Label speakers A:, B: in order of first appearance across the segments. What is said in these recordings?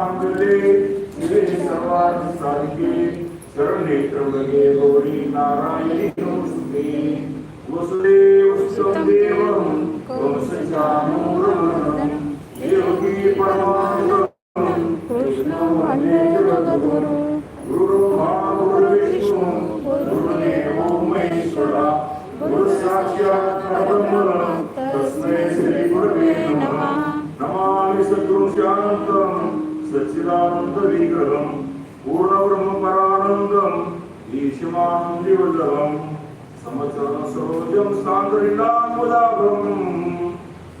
A: मांगले शिवे सर्वार्थ साधिके शरणे त्र्यंबके गौरी नारायणी नमोस्तुते वसुदेव देवं कंसचानूरमर्दनं देवकी परमानन्दं कृष्णं वन्दे जगद्गुरु. गुरुर्मा गुरुर्विष्णु गुरुदेवो महेश्वरा. गुरु साक्षात् परब्रह्म तस्मै श्री गुरवे नमः. नमामि सद्गुरुं शान्तं सच्चिदानन्दविग्रहं पूर्णब्रह्मपरानन्दम् ईशमानन्दिवल्लभं समचरण सरोजं सान्द्रिणामुदाभम्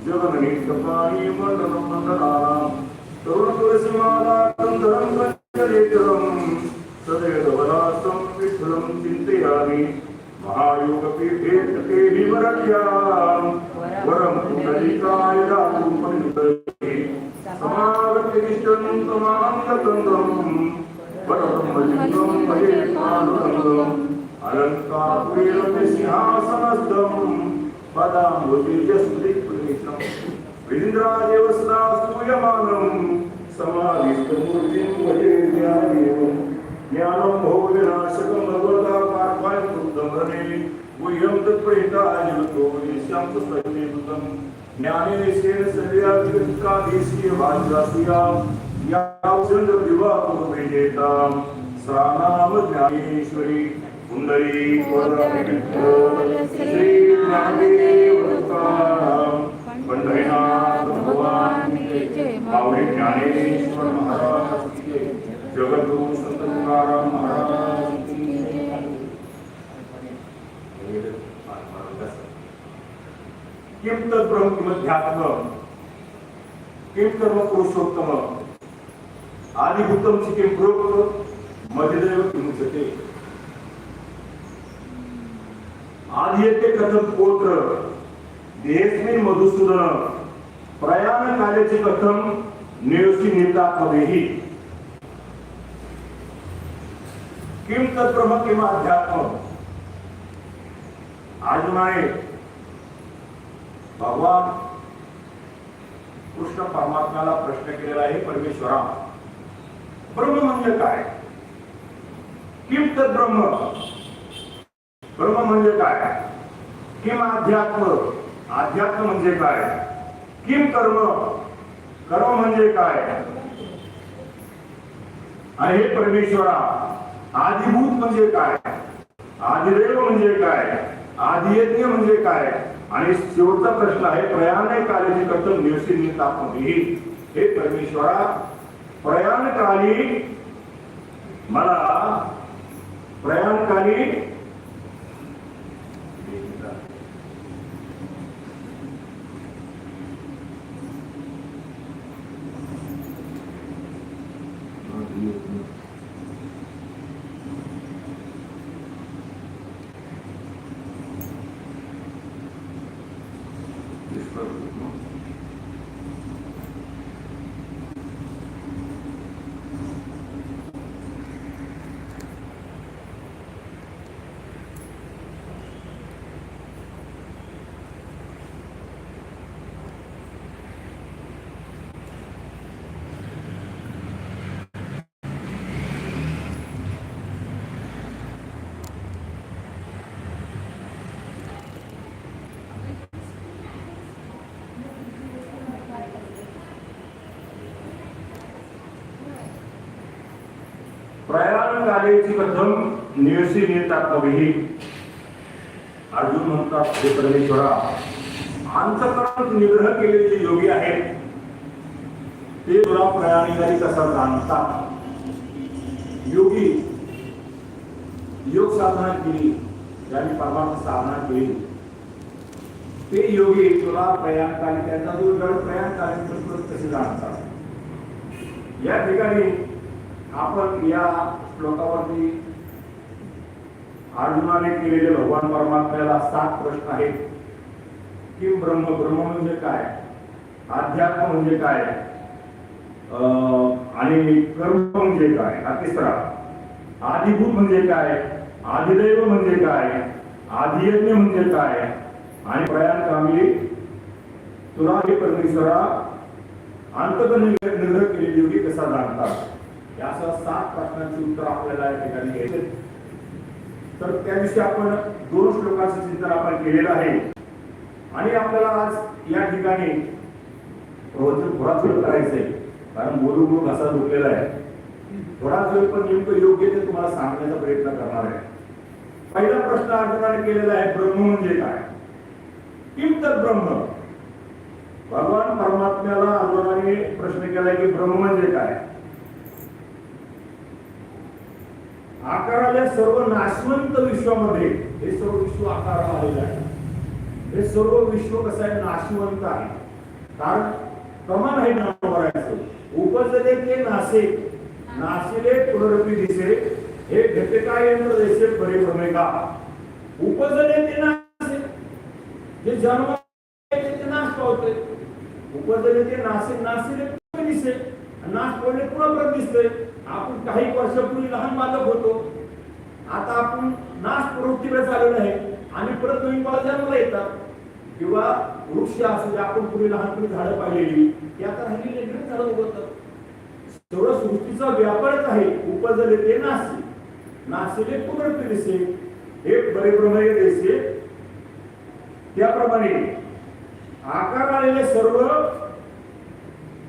A: जगन्नित्यपाणि मण्डलं मण्डलानां तरुण तुलसीमाला कंधरम सदैवलासं सदैव चिन्तयामि। महायोगपीठे चिंतयामी विवरत्यां वरं पुण्डलिकाय दातुं परिणतये समागतिष्ठं समानन्दकन्दं परब्रह्मलिङ्गं भजे पाण्डुरङ्गम् अलङ्कारपुरेरपि सिंहासनस्थं पदाम्बुजस्मृतिप्रविष्टम् विन्द्रादेवस्ता स्तूयमानं समाधिस्थमूर्तिं भजे ज्ञानेवम् ज्ञानं भोगविनाशकं भगवता पार्थाय कृतं रणे गुह्यं तत्प्रेतायुतो निश्यां तस्मै ज्ञानेशेन सव्याधिकाधीशीय भाषास्या या चंद्र विवाह विजेतां सानाम ज्ञानेश्वरी कुंडली श्री ज्ञानदेव पंढरीनाथ भगवान माऊली ज्ञानेश्वर महाराज की तुकाराम महाराज की जय. किम किमध्यात्म किम कर्म पुरुषोत्तम. आदिभूतम उत्तम किम प्रोक्त मध्यदेव किमुच्यते आदियते कथम पोत्र देहस्मिन मधुसूदन. प्रयाण काल्याचे कथम नियोसी निर्दात्मदेही किम तत्ब्रह्म किम अध्यात्म? अर्जुन भगवान कृष्ण परमात्म्याला प्रश्न केलेला आहे परमेश्वरा. ब्रह्म म्हणजे काय? किम तद ब्रह्म ब्रह्म म्हणजे काय? किम अध्यात्म? अध्यात्म म्हणजे काय? किम कर्म? कर्म म्हणजे काय? आणि हे परमेश्वरा आदिभूत म्हणजे काय? आदिदेव म्हणजे काय? आदियज्ञ म्हणजे काय? आणि शेवटचा प्रश्न आहे प्रयाण कालीची कर्तव्य निवसी हे परमेश्वरा प्रयाणकाली मला प्रयाणकाली काली प्रथम कालेची नेतात निवसी अर्जुन म्हणतात हे परमेश्वरा अंतकरण निग्रह केलेले जे योगी आहेत. ते तुला प्रयाणिकारी कसा जाणतात? योगी योग साधना केली ज्यांनी परमार्थ साधना केली. ते योगी तुला प्रयाणकारी त्यांचा जो गड प्रयाणकारी कसे जाणतात? या ठिकाणी आपण या श्लोकावरती अर्जुनाने केलेले भगवान परमात्म्याला सात प्रश्न आहेत. कि ब्रह्म ब्रह्म म्हणजे काय? अध्यात्म म्हणजे काय? अं, आणि कर्म म्हणजे काय? हा तिसरा. आदिभूत म्हणजे काय? आदिदैव म्हणजे काय? आदियज्ञ म्हणजे काय? आणि प्रयाण कामी तुला हे परमेश्वरा अंतक निग्रह केलेली योगी कसा जाणतात? यासह सात प्रश्नांची उत्तर आपल्याला या ठिकाणी घ्यायचे तर त्या दिवशी आपण दोन श्लोकांचं चिंतन आपण केलेलं आहे. आणि आपल्याला आज या ठिकाणी प्रवचन थोडा वेळ करायचंय कारण बोलू बोलून असा झोपलेला आहे. थोडा वेळ पण नेमकं योग्य ते तुम्हाला सांगण्याचा प्रयत्न करणार आहे. पहिला प्रश्न अर्जुनाने केलेला आहे ब्रह्म म्हणजे काय? किम तर ब्रह्म? भगवान परमात्म्याला अर्जुनाने प्रश्न केलाय की ब्रह्म म्हणजे काय? आकाराला सर्व नाशवंत विश्वामध्ये हे सर्व विश्व आकाराला आलेलं आहे. हे सर्व विश्व कसं आहे? नाशवंत आहे. कारण प्रमाण आहे नावाचं उपजले ते नासे. नाशिले पुनरपी दिसे. हे घटकायंत्र जैसे परिभ्रमेका उपजले ते नासे. जे जन्म ते नाश पावते. उपजले ते नासे. नाशिले दिसे. नाश पावले पुन्हा परत दिसतोय. आपण काही वर्षापूर्वी लहान बालक होतो. आता आपण नाश प्रवृत्तीकडे चाललेलो आहे. आणि परत नवीन बाळ जन्माला येतात. किंवा वृक्ष असू दे आपण पूर्वी लहानपणी झाडं पाहिलेली. ती आता राहिली लेकरं झाडं उगवतात. सर्व सृष्टीचा व्यापारच आहे. उपजले ते नासी नाशिले पुनर्पी दिसे हे परिभ्रमय दिसे त्याप्रमाणे आकार आलेले सर्व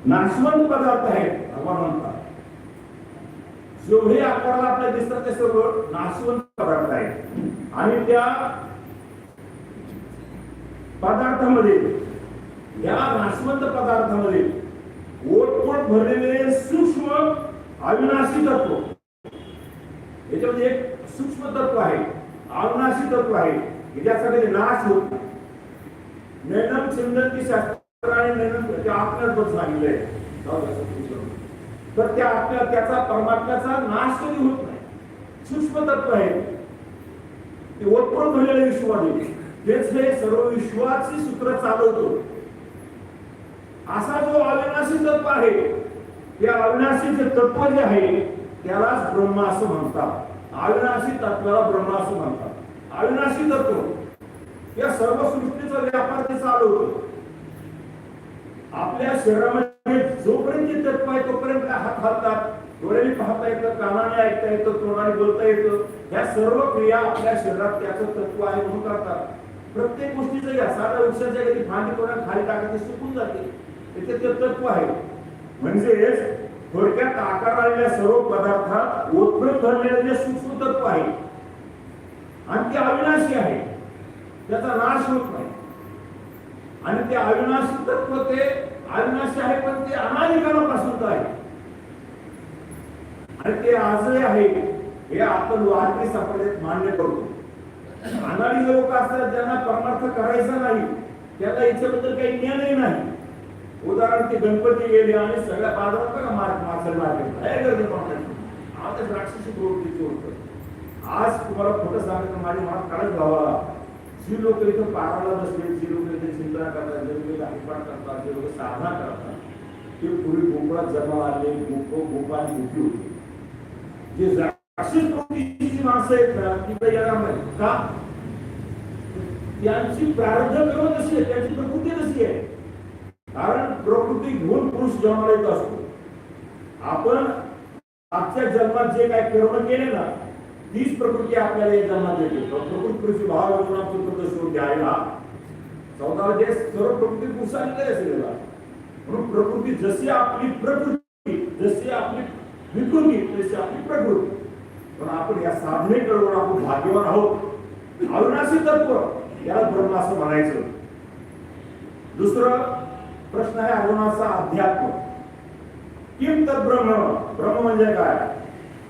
A: नाशवंत पदार्थ आहेत भगवान म्हणतात जेवढे आकाराला आपल्याला दिसतात ते सर्व नाशवंत पदार्थ आहेत आणि त्या पदार्थामध्ये या नाशवंत पदार्थामध्ये ओटपोट भरलेले सूक्ष्म अविनाशी तत्व. याच्यामध्ये एक सूक्ष्म तत्व आहे अविनाशी तत्व आहे की ज्यासाठी नाश होत नाही. नैनम चिंतन शास्त्र आणि नैनम त्या आत्म्यात बस सांगितलंय तर त्या आत्म्या त्याचा परमात्म्याचा नाश कधी होत नाही. सूक्ष्म तत्व आहे. ते ओतप्रोत भरलेलं विश्वामध्ये तेच हे सर्व विश्वाची सूत्र चालवतो. असा जो अविनाशी तत्व आहे त्या अविनाशीचे तत्व जे आहे त्यालाच ब्रह्म असं म्हणतात. अविनाशी तत्वाला ब्रह्म असं म्हणतात. अविनाशी तत्व या सर्व सृष्टीचा व्यापार ते चालवतो. आपल्या शरीरामध्ये जोपर्यंत तत्व आहे तोपर्यंत हात हालतात. डोळ्याने पाहता येतं कानाने ऐकता येतं तोंडाने बोलता येतं. या सर्व क्रिया आपल्या शरीरात त्याचं तत्व आहे म्हणून करतात. प्रत्येक गोष्टीचं या साधा वृक्षाच्या कधी भांडी कोणा खाली टाकते सुकून जाते. त्याचे ते तत्व आहे. म्हणजेच थोडक्यात आकार आलेल्या सर्व पदार्थात ओतप्रत भरलेलं जे सूक्ष्म तत्व आहे आणि ते अविनाशी आहे. त्याचा नाश होत नाही. आणि ते अविनाशी तत्व ते अविनाशी आहे पण ते अनादिकालापासून आहे. आणि ते आजही आहे हे आपण वारकरी सापडत मान्य करतो. अनाडी लोक असतात ज्यांना परमार्थ करायचा नाही त्याला याच्याबद्दल काही ज्ञानही नाही. उदाहरण ते गणपती गेले आणि सगळ्या बाजारात बघा मार्ग मार्शल मार्केट काय गर्दी पाहतात आता राक्षसी प्रवृत्तीचे होत. आज तुम्हाला खोटं सांगितलं माझ्या मनात काळच भावाला. जी लोक इथं पाराला बसले जी लोक इथे चिंता करतात जे लोक हरिपाठ करतात जे लोक साधना करतात ते पूर्वी गोकुळात जन्माला आले गोप गोपा आणि गोपी होते. जे राक्षस प्रवृत्तीची माणसं आहेत ना ती काही येणार का? त्यांची प्रारब्ध कर्म कशी आहे? त्यांची प्रकृती कशी आहे? कारण प्रकृती घेऊन पुरुष जन्माला येत असतो. आपण मागच्या जन्मात जे काय कर्म केले ना तीच प्रकृती आपल्याला या जन्मात येते. प्रकृती पुरुषी भाव गुणांचा शोध द्यायला चौदा जे सर्व प्रकृती पुरुषांकडे असेल म्हणून प्रकृती जशी आपली प्रकृती जशी आपली विकृती तशी आपली प्रकृती. पण आपण या साधने करून आपण भाग्यवान आहोत. अविनाशी तत्व याला ब्रह्म असं म्हणायचं. दुसरं प्रश्न आहे अर्जुनाचा अध्यात्म. किम तर ब्रह्म? ब्रह्म म्हणजे काय?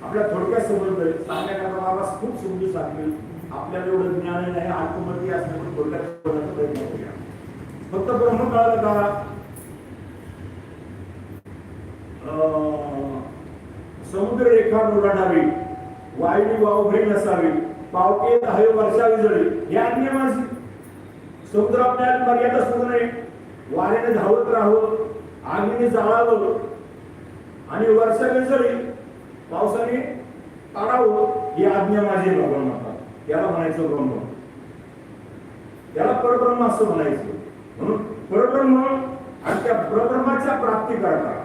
A: आपल्या थोडक्यात समजलं सांगण्याकरता मला खूप समजून सांगेल. आपल्याला एवढं ज्ञान नाही आत्ममती असल्यामुळे थोडक्यात बोलण्याचा प्रयत्न करूया. फक्त ब्रह्म कळलं का अं, समुद्र रेखा ओलांडावी वायू वावभरी नसावी पावके दहावे वर्षा विजळी हे अन्य माझी समुद्र आपल्याला मर्यादा सोडू नये. वाऱ्याने धावत राहावं आगीने जाळावं. आणि वर्षा विजळी पावसाने ताडावं ही आज्ञा माझी भगवान म्हणतात त्याला म्हणायचं ब्रह्म. याला परब्रह्म असं म्हणायचं. म्हणून परब्रह्म आणि त्या परब्रह्माच्या प्राप्ती करता.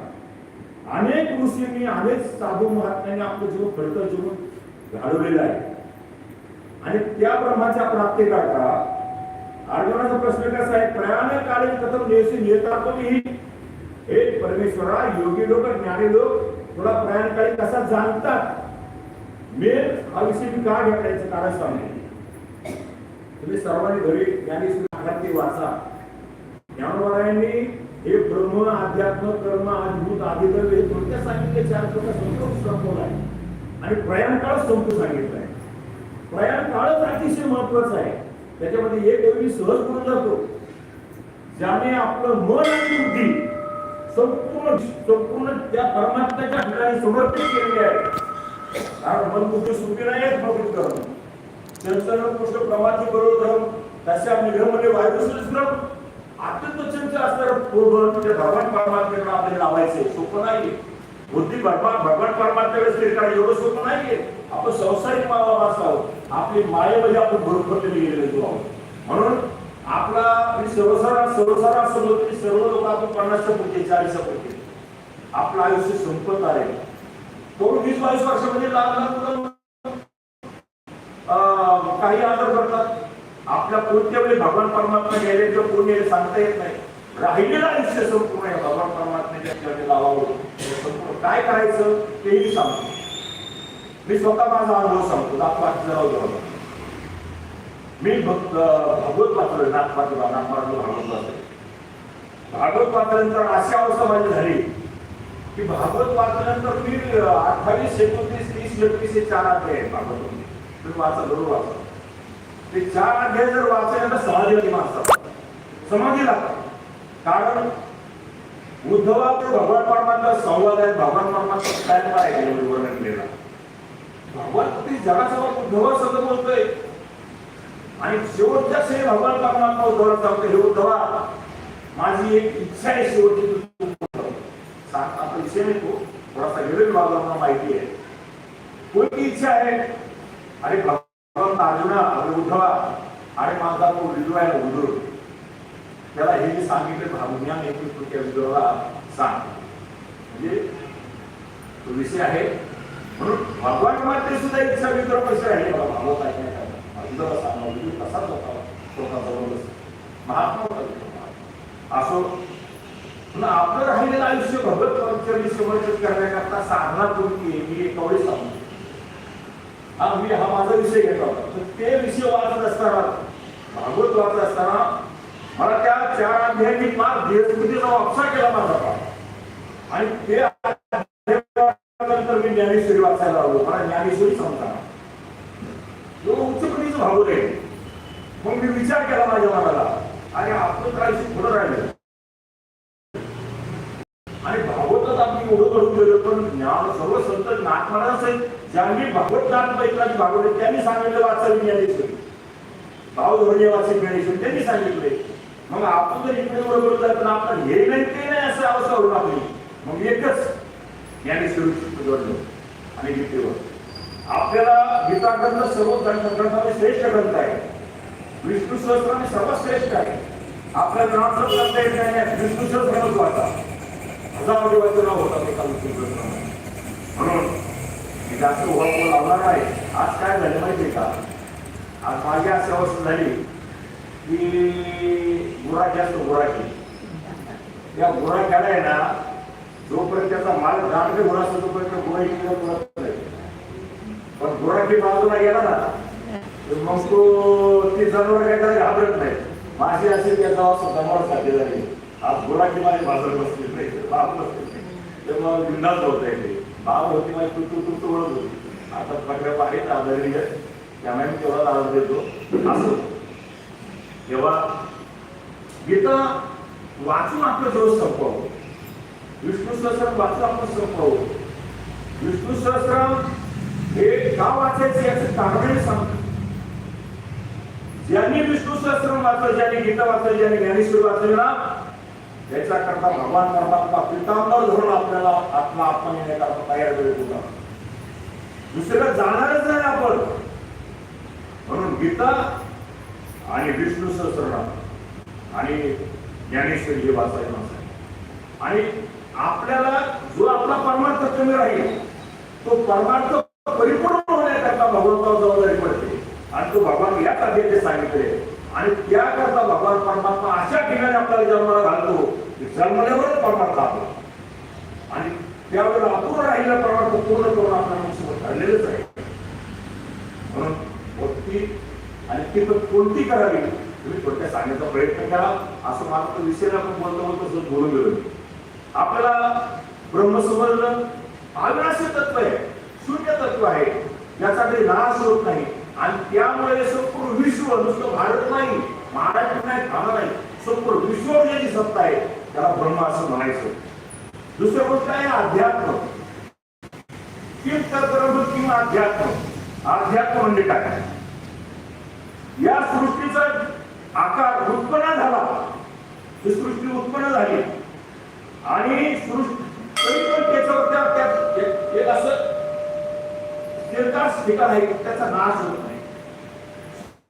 A: अनेक ऋषींनी अनेक साधू महात्म्यांनी आपलं जीवन फडकं जीवन घालवलेलं आहे. आणि त्या ब्रह्माच्या प्राप्तीकरता अर्जुनाचा प्रश्न कसा आहे? प्रयाण काळे कथम देशी नेता तुम्ही हे परमेश्वरा योगी लोक ज्ञानी लोक तुला प्रयाण काळी कसा जाणतात? मेल हा विषय मी का घेतला याचं कारण सांगतो तुम्ही सर्वांनी घरी ज्ञानेश्वरी वाचा. ज्ञानवारायांनी हे ब्रह्म अध्यात्म कर्म अद्भुत आदिदर्भ हे थोडक्यात सांगितले? चार प्रकार संपूर्ण संपवला आहे. आणि प्रयाण काळ संपून सांगितलं आहे. प्रयाण काळच अतिशय महत्वाचं आहे. त्याच्यामध्ये एक एवढी सहज करून जातो ज्याने आपलं मन आणि बुद्धी संपूर्ण संपूर्ण त्या परमात्म्याच्या ठिकाणी समर्पित केलेले आहे. कारण मन कुठे सुखी नाही आहेत प्रवृत्त करणं चंचल कृष्ण प्रमाची बरोबर तशा निघमध्ये म्हणजे वायू श्रम अत्यंत चंचल असणारं पूर्व म्हणजे भगवान परमात्म्याकडे आपल्याला लावायचे. सोपं नाही बुद्धी भगवान भगवान परमात्म्याकडे स्थिर करणं एवढं सोपं नाहीये. आपण संसारिक मावा आहोत आपली मायेमध्ये आपण भरभरलेले गेलेलो आहोत. म्हणून आपला मी सर्वसारा सर्वसारा असं की सर्व लोक आपण पन्नासच्या पुढचे चाळीसच्या पुढचे आपलं आयुष्य संपत आहे तो वीस बावीस वर्षामध्ये लहान लहान मुलं अं, काही आदर करतात आपल्या कोणत्या वेळी भगवान परमात्मा गेले किंवा कोण गेले सांगता येत नाही. राहिलेलं आयुष्य संपूर्ण आहे भगवान परमात्म्याच्या लावावं. संपूर्ण काय करायचं तेही सांगतो. मी स्वतः माझा अनुभव सांगतो. नागपातीचा जरा मी भक्त भागवत वाचलं नागपातीला नागपातीला भागवत वाचलं भागवत वाचल्यानंतर अशी अवस्था माझी झाली की भागवत वाचल्यानंतर मी अठ्ठावीस एकोणतीस तीस एकतीस हे चार अध्याय आहेत भागवत तुम्ही वाचा जरूर वाचा. ते चार अध्याय जर वाचले तर समाधी माणसात समाधी लागतात कारण उद्धवा उद्धवावर भगवान परमात्मा संवाद आहे भगवान परमात्मा काय काय वर्णन केलेला भगवान ते जगासमोर उद्धवा सगळं बोलतोय. आणि शेवटच्या श्री भगवान परमात्मा उद्धवला सांगतो हे उद्धवा माझी एक इच्छा आहे शेवटची तू सांग आता विषय नाही थोडासा विरोध भागाला मला माहिती आहे. कोणती इच्छा आहे? अरे भगवान अर्जुना अरे उद्धवा. अरे माझा तो विधवा आहे उद्धव. त्याला हे जे सांगितले भावज्ञान येतील त्या विधवाला सांग म्हणजे तो विषय आहे. म्हणून भगवान मात्र सुद्धा इच्छा विद्रोह कशी आहे. मला भागवत विदूला सांगा विदू कसाच होता स्वतः जबरदस्त महात्मा होता असो पण आपलं राहिलेलं आयुष्य भगवत कर्मचारी समर्पित करण्याकरता साधना कोणती आहे मी एक कवळी सांगतो हा मी हा माझा विषय घेतला होता. तर ते विषय वाचत असताना भागवत वाचत असताना मला त्या चार अध्यायांनी फार धीरस्मृतीचा वापसा केला माझा पाठ आणि ते नंतर मी ज्ञानेश्वरी वाचायला लागलो. मला ज्ञानेश्वरी सांगतात उच्चपणीच भागवत मग मी विचार केला माझ्या मनाला. आणि आपण काहीशी आयुष्य पुढं राहिलं. आणि भागवतात आपण एवढं घडून गेलो पण ज्ञान सर्व संत नाथमाला असेल ज्यांनी भागवत नाथ पैत्राची भागवत त्यांनी सांगितलं वाचावी ज्ञानेश्वरी. भाव धोरणे वाचे ज्ञानेश्वरी त्यांनी सांगितले. मग आपण जर इकडे बरोबर पण आपण हे नाही ते नाही असं अवस्था होऊन आपली मग एकच ज्ञानेश्वरी जोडलं आणि गीतेवर आपल्याला गीता ग्रंथ सर्व ग्रंथामध्ये श्रेष्ठ ग्रंथ आहे. विष्णू सहस्राने सर्वात श्रेष्ठ आहे. आपल्या ग्रंथ ग्रंथ येत नाही? विष्णू सहस्रानच वाचा हजार वाचन होता ते काल म्हणून मी जास्त उभा लावणार नाही. आज काय झालं माहिती का? आज माझी अशी अवस्था झाली की गुराखी असतो गुराखी. या गुराख्याला आहे ना जोपर्यंत त्याचा माल गाठले गुरा असतो तोपर्यंत गुराखी गुरा पण गुराखी बाजूला गेला ना. तर मग तो ती जनावर काही करायला घाबरत नाही. माझी अशी त्याचा असं दमाड साध्य झाली. आज गुराखी माझी बाजार बसली नाही तर बाप बसली नाही. तर मग बिंदाच होत आहे बाप होती माझी तू तू तू ओळख होती. आता पकड्या आहेत आजारी त्यामुळे मी तेवढा आवाज देतो? असं. तेव्हा गीता वाचून आपलं जवळ संपवावं. विष्णू सहस्राम वाचून आपण संपवावं. विष्णू सहस्राम हे का वाचायचं याचं कारण सांगतो ज्यांनी विष्णू वाचलं ज्यांनी गीता वाचलं ज्यांनी ज्ञानेश्वर वाचले ना याच्या करता भगवान परमात्मा पितांबर धरून आपल्याला आत्मा आत्मा येण्याकरता तयार करत होता दुसरीकडे जाणारच नाही आपण. म्हणून गीता आणि विष्णू सहस्रनाम आणि ज्ञानेश्वरी हे वाचायचं आहे आणि आपल्याला जो आपला परमार्थ कमी राहील तो परमार्थ परिपूर्ण होण्याकरता भगवंतावर जबाबदारी पडते. आणि तो भगवान याच अध्यक्ष सांगितले. आणि त्याकरता भगवान परमात्मा अशा ठिकाणी आपल्याला जन्माला घालतो की जन्मल्यावरच परमात्मा आपला आणि त्यावेळेला अपूर्ण राहिलेला परमार्थ पूर्ण करून आपल्याला मुसीबत ठरलेलंच आहे. म्हणून भक्ती आणि ती पण कोणती करावी तुम्ही थोडक्यात सांगण्याचा प्रयत्न करा. असं मला तो विषय आपण बोलतो बोलतो बोलून गेलो आपल्याला ब्रह्म समजलं अविनाशी तत्व आहे. शून्य तत्व आहे. याचा काही नाश होत नाही. आणि त्यामुळे संपूर्ण विश्व नुसतं भारत नाही महाराष्ट्र नाही ठाणा नाही. संपूर्ण विश्व ज्याची सत्ता आहे. त्याला ब्रह्म असं म्हणायचं. दुसरं गोष्ट आहे अध्यात्म. किम किंवा अध्यात्म. अध्यात्म म्हणजे काय? या सृष्टीचा आकार उत्पन्न झाला. ही सृष्टी उत्पन्न झाली. आणि सृष्टी त्याच्यावर त्या- एक असं स्थिरकास ठिकाण आहे त्याचा नाश होत नाही.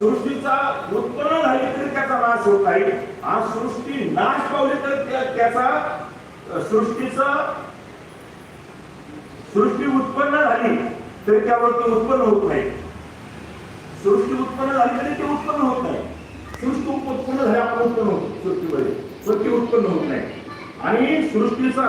A: सृष्टीचा उत्पन्न झाली तरी त्याचा नाश होत नाही. आणि सृष्टी नाश पावली तर त्याचा सृष्टीचा सृष्टी उत्पन्न झाली तरी त्यावरती उत्पन्न होत नाही. सृष्टी उत्पन्न झाली तरी ते उत्पन्न होत नाही. सृष्टी उत्पन्न झाली आपण उत्पन्न होतो सृष्टीमध्ये पण उत्पन्न होत नाही. आणि सृष्टीचा